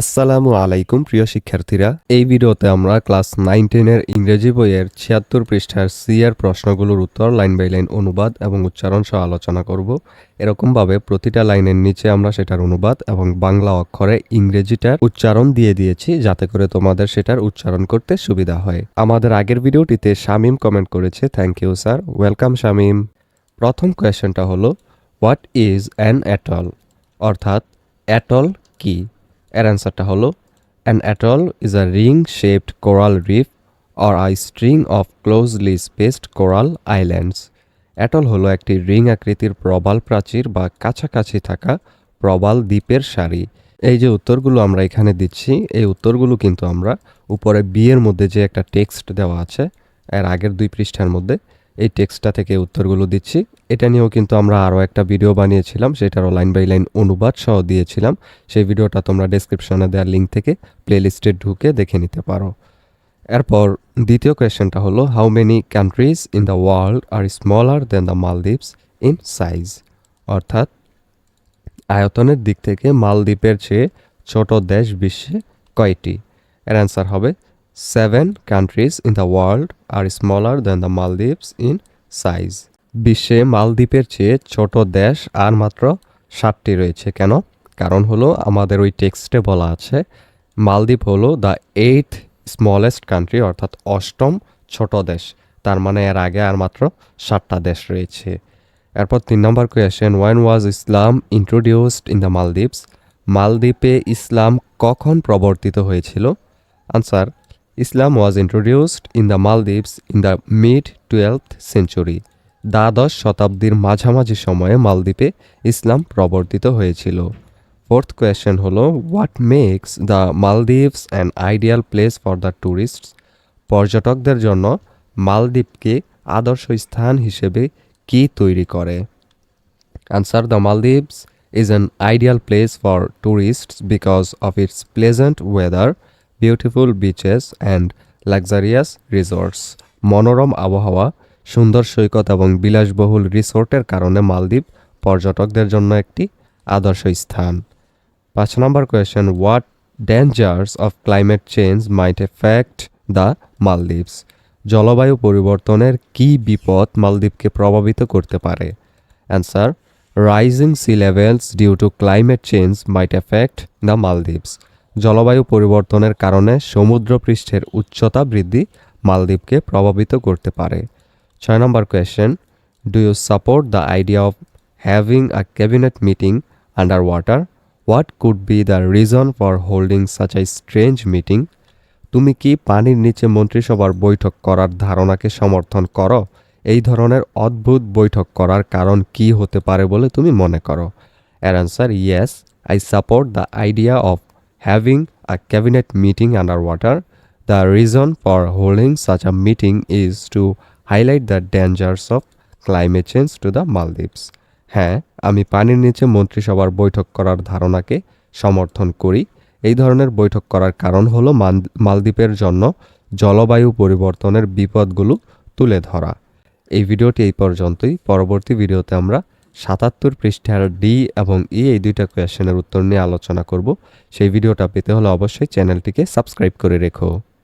আসসালামু আলাইকুম, প্রিয় শিক্ষার্থীরা। এই ভিডিওতে আমরা ক্লাস নাইন টেনের ইংরেজি বইয়ের ছিয়াত্তর পৃষ্ঠার সি এর প্রশ্নগুলোর উত্তর লাইন বাই লাইন অনুবাদ এবং উচ্চারণ সহ আলোচনা করব। এরকমভাবে প্রতিটা লাইনের নিচে আমরা সেটার অনুবাদ এবং বাংলা অক্ষরে ইংরেজিটার উচ্চারণ দিয়ে দিয়েছি যাতে করে তোমাদের সেটার উচ্চারণ করতে সুবিধা হয়। আমাদের আগের ভিডিওটিতে শামিম কমেন্ট করেছে thank you sir welcome Shamim. প্রথম কোয়েশ্চেনটা হলো হোয়াট ইজ অ্যান অ্যাটল অর্থাৎ অ্যাটল কি? এর অ্যান্সারটা হলো an atoll is a ring shaped coral reef or a string of closely spaced coral islands atoll হলো একটি রিং আকৃতির প্রবাল প্রাচীর বা কাছাকাছি থাকা প্রবাল দ্বীপের সারি। এই যে উত্তরগুলো আমরা এখানে দিচ্ছি, এই উত্তরগুলো কিন্তু আমরা উপরে বিয়ের মধ্যে যে একটা টেক্সট দেওয়া আছে, এর আগের দুই পৃষ্ঠার মধ্যে এই টেক্সটটা থেকে উত্তরগুলো দিচ্ছি। এটা নিয়েও কিন্তু আমরা আরও একটা ভিডিও বানিয়েছিলাম, সেটারও লাইন বাই লাইন অনুবাদ সহ দিয়েছিলাম। সেই ভিডিওটা তোমরা ডেসক্রিপশনে দেওয়ার লিঙ্ক থেকে প্লেলিস্টে ঢুকে দেখে নিতে পারো। এরপর দ্বিতীয় কোয়েশ্চেনটা হলো how many countries in the world are smaller than the Maldives in size অর্থাৎ, আয়তনের দিক থেকে মালদ্বীপের চেয়ে ছোট দেশ বিশ্বে কয়টি? এর অ্যান্সার হবে seven countries in the world are smaller than the Maldives in size বিশ্বে মালদ্বীপের চেয়ে ছোট দেশ আর মাত্র সাতটি রয়েছে কেন? কারণ হলো আমাদের ওই টেক্সটে বলা আছে, মালদ্বীপ হলো দ্য এইথ স্মলেস্ট কান্ট্রি অর্থাৎ অষ্টম ছোট দেশ। তার মানে এর আগে আর মাত্র সাতটা দেশ রয়েছে। এরপর তিন নম্বর question one was Islam introduced in the Maldives মালদ্বীপে ইসলাম কখন প্রবর্তিত হয়েছিল? Answer Islam was introduced in the Maldives in the mid twelfth century দ্বাদশ শতাব্দীর মাঝামাঝি সময়ে মালদ্বীপে ইসলাম প্রবর্তিত হয়েছিল। ফোর্থ কোয়েশ্চেন হলো what makes the Maldives an ideal place for the tourists পর্যটকদের জন্য মালদ্বীপকে আদর্শ স্থান হিসেবে কি তৈরি করে? Answer the Maldives is an ideal place for tourists because of its pleasant weather, beautiful beaches and luxurious resorts. মনোরম আবহাওয়া, সুন্দর সৈকত এবং বিলাসবহুল রিসোর্টের কারণে মালদ্বীপ পর্যটকদের জন্য একটি আদর্শ স্থান। পাঁচ নম্বর question what dangers of climate change might affect the Maldives জলবায়ু পরিবর্তনের কী বিপদ মালদ্বীপকে প্রভাবিত করতে পারে? Answer rising sea levels due to climate change might affect the Maldives জলবায়ু পরিবর্তনের কারণে সমুদ্রপৃষ্ঠের উচ্চতা বৃদ্ধি মালদ্বীপকে প্রভাবিত করতে পারে। ছয় নম্বর question do you support the idea of having a cabinet meeting under water what could be the reason for holding such a strange meeting তুমি কি পানির নিচে মন্ত্রিসভার বৈঠক করার ধারণাকে সমর্থন করো? এই ধরনের অদ্ভুত বৈঠক করার কারণ কি হতে পারে বলে তুমি মনে করো? এর answer yes I support the idea of having a cabinet meeting under water the reason for holding such a meeting is to highlight the dangers of climate change to the Maldives হ্যাঁ আমি পানির নিচে মন্ত্রিসভার বৈঠক করার ধারণাকে সমর্থন করি। এই ধরনের বৈঠক করার কারণ হলো মালদ্বীপের জন্য জলবায়ু পরিবর্তনের বিপদগুলো তুলে ধরা। এই ভিডিওটি এই পর্যন্তই। পরবর্তী ভিডিওতে আমরা সাতাত্তর পৃষ্ঠার ডি এবং ই এই দুইটা কোয়েশনের উত্তর নিয়ে আলোচনা করব। সেই ভিডিওটা পেতে হলে অবশ্যই চ্যানেলটিকে সাবস্ক্রাইব করে রেখো।